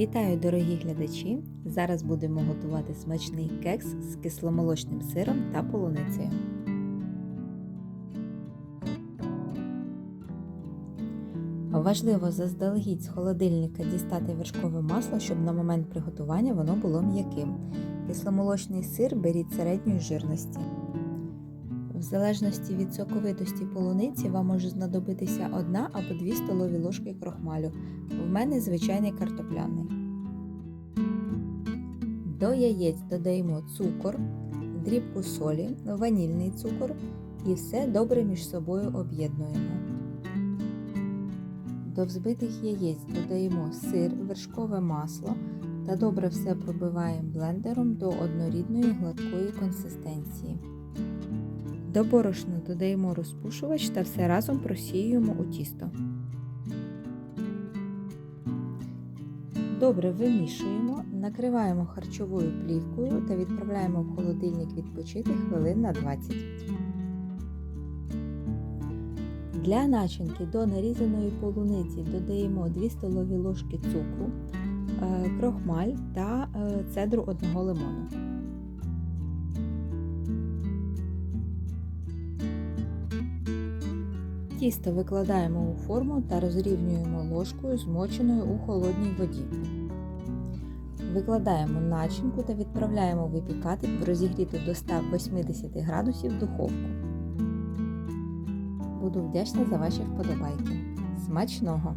Вітаю, дорогі глядачі! Зараз будемо готувати смачний кекс з кисломолочним сиром та полуницею. Важливо заздалегідь з холодильника дістати вершкове масло, щоб на момент приготування воно було м'яким. Кисломолочний сир беріть середньої жирності. В залежності від соковитості полуниці вам може знадобитися одна або дві столові ложки крохмалю. В мене звичайний картопляний. До яєць додаємо цукор, дрібку солі, ванільний цукор і все добре між собою об'єднуємо. До взбитих яєць додаємо сир, вершкове масло та добре все пробиваємо блендером до однорідної гладкої консистенції. До борошна додаємо розпушувач та все разом просіюємо у тісто. Добре вимішуємо, накриваємо харчовою плівкою та відправляємо в холодильник відпочити хвилин на 20. Для начинки до нарізаної полуниці додаємо 2 столові ложки цукру, крохмаль та цедру одного лимону. Тісто викладаємо у форму та розрівнюємо ложкою, змоченою у холодній воді. Викладаємо начинку та відправляємо випікати в розігріту до 180 градусів духовку. Буду вдячна за ваші вподобайки. Смачного!